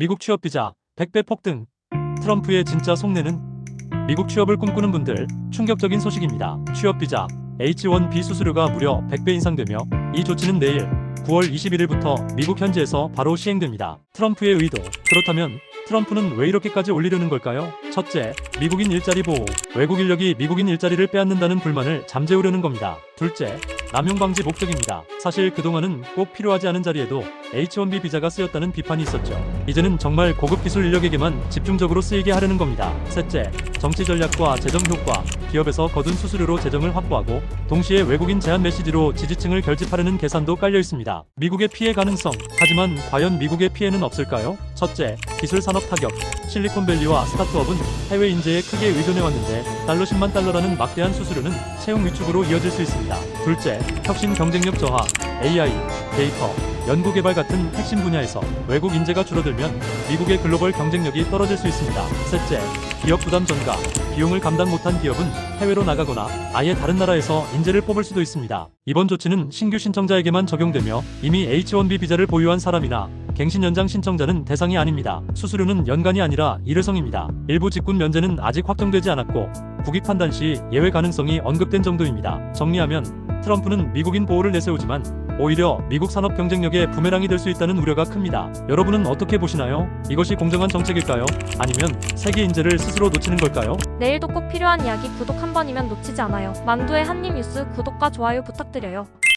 미국 취업 비자 100배 폭등. 트럼프의 진짜 속내는 미국 취업을 꿈꾸는 분들 충격적인 소식입니다. 취업 비자 H1B 수수료가 무려 100배 인상되며 이 조치는 내일 9월 21일부터 미국 현지에서 바로 시행됩니다. 트럼프의 의도. 그렇다면 트럼프는 왜 이렇게까지 올리려는 걸까요? 첫째, 미국인 일자리 보호. 외국 인력이 미국인 일자리를 빼앗는다는 불만을 잠재우려는 겁니다. 둘째, 남용 방지 목적입니다. 사실 그동안은 꼭 필요하지 않은 자리에도 H1B 비자가 쓰였다는 비판이 있었죠. 이제는 정말 고급 기술 인력에게만 집중적으로 쓰이게 하려는 겁니다. 셋째, 정치 전략과 재정 효과. 기업에서 거둔 수수료로 재정을 확보하고 동시에 외국인 제한 메시지로 지지층을 결집하려는 계산도 깔려 있습니다. 미국의 피해 가능성. 하지만 과연 미국의 피해는 없을까요? 첫째, 기술 산업 타격. 실리콘밸리와 스타트업은 해외 인재에 크게 의존해 왔는데 달러 10만 달러라는 막대한 수수료는 채용 위축으로 이어질 수 있습니다. 둘째, 혁신 경쟁력 저하. AI, 데이터, 연구개발 같은 핵심 분야에서 외국 인재가 줄어들면 미국의 글로벌 경쟁력이 떨어질 수 있습니다. 셋째, 기업 부담 전가. 비용을 감당 못한 기업은 해외로 나가거나 아예 다른 나라에서 인재를 뽑을 수도 있습니다. 이번 조치는 신규 신청자에게만 적용되며 이미 H1B 비자를 보유한 사람이나 갱신 연장 신청자는 대상이 아닙니다. 수수료는 연간이 아니라 일회성입니다. 일부 직군 면제는 아직 확정되지 않았고 국익 판단 시 예외 가능성이 언급된 정도입니다. 정리하면 트럼프는 미국인 보호를 내세우지만 오히려 미국 산업 경쟁력에 부메랑이 될 수 있다는 우려가 큽니다. 여러분은 어떻게 보시나요? 이것이 공정한 정책일까요? 아니면 세계 인재를 스스로 놓치는 걸까요? 내일도 꼭 필요한 이야기 구독 한 번이면 놓치지 않아요. 만두의 한입 뉴스 구독과 좋아요 부탁드려요.